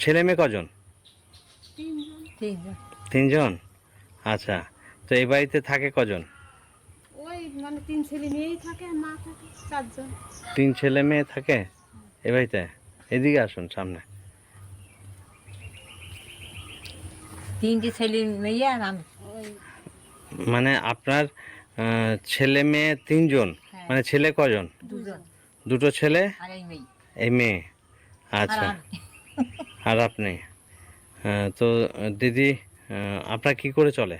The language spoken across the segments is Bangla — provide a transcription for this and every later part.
ছেলে মেয়ে কজন? তিনজন। আচ্ছা তো এই বাড়িতে থাকে কজন? ওই মানে তিন ছেলে মেয়েই থাকে মা থাকে চারজন। তিন ছেলে মেয়ে থাকে এ বাড়িতে? এদিকে আসুন সামনে। তিনটে ছেলে মেয়ে আর আমি। মানে আপনার ছেলে মেয়ে তিনজন? হ্যাঁ। মানে ছেলে কজন? দুজন। দুটো ছেলে? এই মেয়ে। এই মেয়ে। আর আচ্ছা। আর আপনি? হ্যাঁ, তো দিদি আপনার কি করে চলে?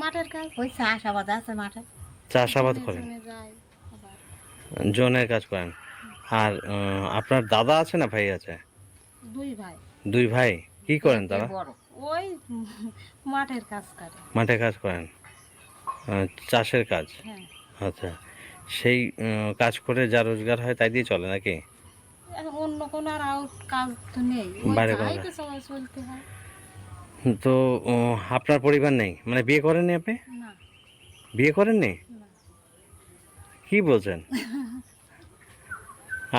মাঠের কাজ ওই চাষাবাদ আছে মাঠে। চাষাবাদ করেন? জনের কাজ করেন। আর আপনার দাদা আছে না ভাই আছে? দুই ভাই। দুই ভাই? কি করেন তারা? ওই মাঠের কাজ করে। মাঠে কাজ করেন? চাষের কাজ? হ্যাঁ। আচ্ছা। সেই কাজ করে যা রোজগার হয় তাই দিয়ে চলে নাকি? অন্য কোনো আর আউট কাজ তো নেই। ওই বাইরে তো সবাই চলতে হয়। তো আপনার পরিবার নেই? মানে বিয়ে করেননি আপনি? না। বিয়ে করেননি? কি বলছেন?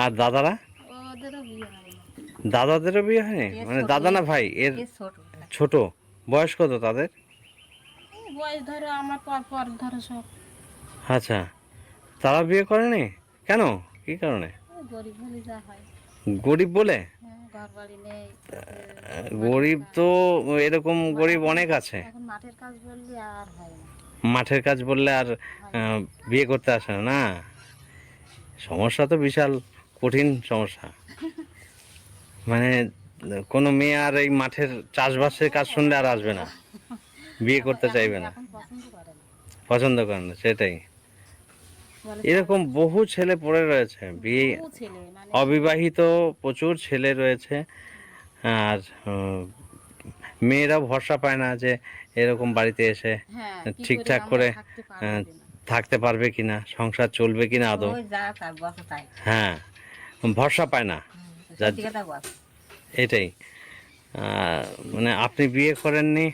আর দাদারা? দাদাদেরও বিয়ে হয়নি? মানে। দাদা না ভাই? এর ছোট বয়স কত তাদের? বয়স ধরো আমার পর পর ধরো সব। আচ্ছা। তারা বিয়ে করেনি? কেন? কি কারণে? গরিব হলে যা হয়। গরিব বলে? হ্যাঁ গরিব তো এরকম গরিব অনেক আছে। মাঠের কাজ বললে আর বিয়ে করতে আসে না সমস্যা তো বিশাল কঠিন সমস্যা। মানে কোনো মেয়ে আর এই মাঠের চাষবাসের কাজ শুনলে আর আসবে না। বিয়ে করতে চাইবে না। পছন্দ করে না। পছন্দ করে না সেটাই। বলে এরকম বহু ছেলে পড়ে রয়েছে বিয়ে মানে অবিবাহিত প্রচুর ছেলে রয়েছে। আর মেয়েরাও ভরসা পায় না যে এরকম বাড়িতে এসে হ্যাঁ ঠিকঠাক করে, থাকতে পারব কিনা। সংসার চলবে কিনা আদৌ। হ্যাঁ ভরসা পায় না। এটাই। মানে আপনি বিয়ে করেননি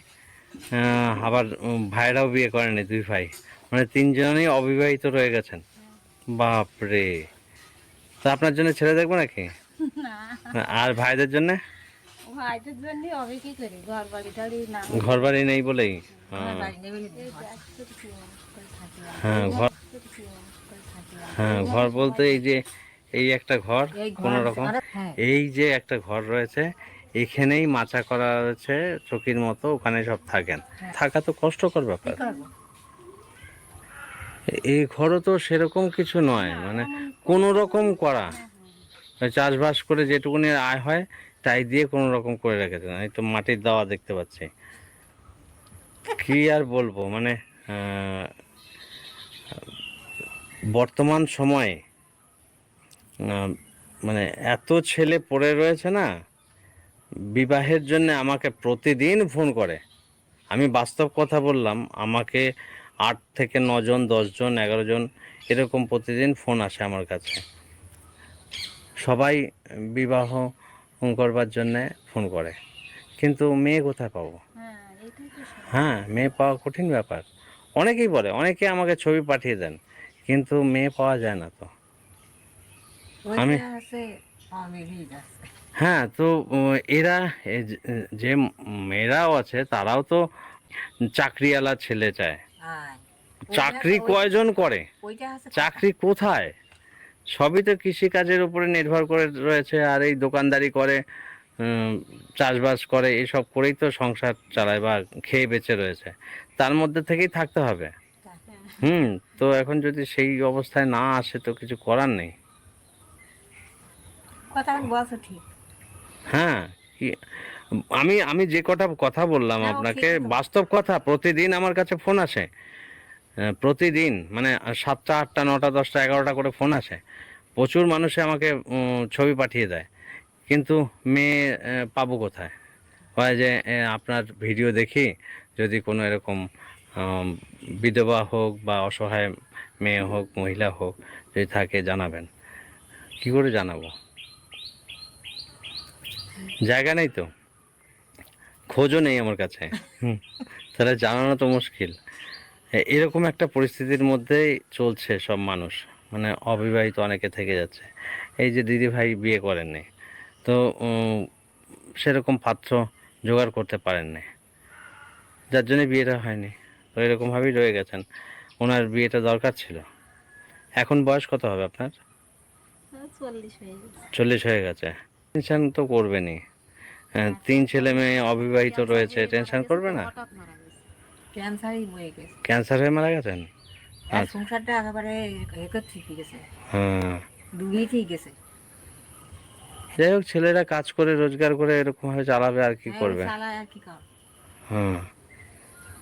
আবার ভাইরাও বিয়ে করেননি দুই ভাই। মানে তিনজনই অবিবাহিত রয়ে গেছেন। বাপরে। তা আপনার জন্য ছেড়ে দেখব নাকি? আর ভাইদের জন্য? ভাইদের জন্য হবে কি করে ঘর বাড়ি না ঘর বাড়ি নেই বলেই হ্যাঁ। হ্যাঁ ঘর। হ্যাঁ ঘর বলতে এই যে এই একটা ঘর কোনো রকম। হ্যাঁ। এই যে একটা ঘর রয়েছে এখানেই মাচা করা রয়েছে চকির মতো ওখানে সব থাকেন। হ্যাঁ। থাকা তো কষ্টকর ব্যাপার। এই ঘরও তো সেরকম কিছু নয় মানে কোনো রকম করা। চাষবাস করে যেটুকুনি আয় হয় তাই দিয়ে কোনো রকম করে রেখেছেন এই তো মাটির দাওয়া দেখতে পাচ্ছি। কি আর বলব মানে বর্তমান সময়ে মানে এত ছেলে পড়ে রয়েছে না বিবাহের জন্য আমাকে প্রতিদিন ফোন করে। আমি বাস্তব কথা বললাম আমাকে আট থেকে নজন দশজন এগারো জন এরকম প্রতিদিন ফোন আসে আমার কাছে। সবাই বিবাহ করবার জন্যে ফোন করে। কিন্তু মেয়ে কোথায় পাবো? হ্যাঁ। হ্যাঁ মেয়ে পাওয়া কঠিন ব্যাপার। অনেকেই বলে অনেকে আমাকে ছবি পাঠিয়ে দেন কিন্তু মেয়ে পাওয়া যায় না তো। আমি- হ্যাঁ তো এরা যে- মেয়েরাও আছে তারাও তো চাকরিওয়ালা ছেলে চায়। চাকরি কয়জন করে? চাকরি কোথায়? সবই তো কৃষিকাজের উপরে নির্ভর করে রয়েছে আর এই দোকানদারি করে চাষবাস করে এসব করেই তো সংসার চালায় বা খেয়ে বেঁচে রয়েছে। তার মধ্যে থেকেই থাকতে হবে। হুম তো এখন যদি সেই অবস্থায় না আসে তো কিছু করার নেই। হ্যাঁ আমি আমি যে কটা কথা বললাম হ্যাঁ, আপনাকে বাস্তব কথা প্রতিদিন আমার কাছে ফোন আসে। প্রতিদিন মানে সাতটা আটটা নটা দশটা এগারোটা করে ফোন আসে। প্রচুর মানুষে আমাকে ছবি পাঠিয়ে দেয়। কিন্তু মেয়ে পাবো কোথায়? হয় যে আপনার ভিডিও দেখি যদি কোনো এরকম বিধবা হোক বা অসহায় মেয়ে হোক মহিলা হোক যদি থাকে জানাবেন। কি করে জানাব? জায়গা নেই তো? খোঁজও নেই আমার কাছে। তাহলে জানানো তো মুশকিল। এরকম একটা পরিস্থিতির মধ্যেই চলছে সব মানুষ। মানে অবিবাহিত অনেকে থেকে যাচ্ছে। এই যে দিদি ভাই বিয়ে করেননি। তো সেরকম পাত্র জোগাড় করতে পারেননি। যার জন্য বিয়েটা হয়নি। তো এরকমভাবেই রয়ে গেছেন। ওনার বিয়েটা দরকার ছিল। এখন বয়স কত হবে আপনার? চল্লিশ হয়ে গেছে। চল্লিশ হয়ে গেছে। টেনশন তো করবেনই। হ্যাঁ, তিন ছেলে মেয়ে অবিবাহিত রয়েছে টেনশন করবে না? মারা গেছে। ক্যান্সার হয়ে মারা গেছেন? আর সংসারটা একেবারে একর ঠিক গেছে। হ্যাঁ। ডুবিয়ে ঠিক গেছে। যাই হোক ছেলেরা কাজ করে রোজগার করে এরকম ভাবে চালাবে আর কি হ্যাঁ, করবে? চালায় আর কি কর। হ্যাঁ।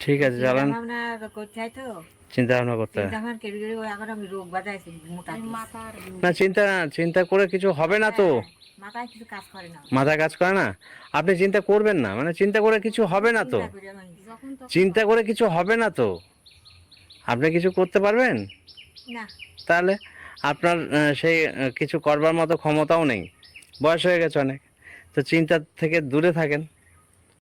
ঠিক আছে চালান। ভাবনা করতে হয় তো। চিন্তা ভাবনা করতে হয়। চিন্তা না চিন্তা চিন্তা করে কিছু হবে না তো। হ্যাঁ, মাথায় কাজ করে না। মাথা কাজ করে না? আপনি চিন্তা করবেন না মানে চিন্তা করে কিছু হবে না তো। চিন্তা করে কিছু হবে না তো? আপনি কিছু করতে পারবেন? তাহলে আপনার সেই কিছু করবার মতো ক্ষমতাও নেই। বয়স হয়ে গেছে অনেক। তো চিন্তা থেকে দূরে থাকেন।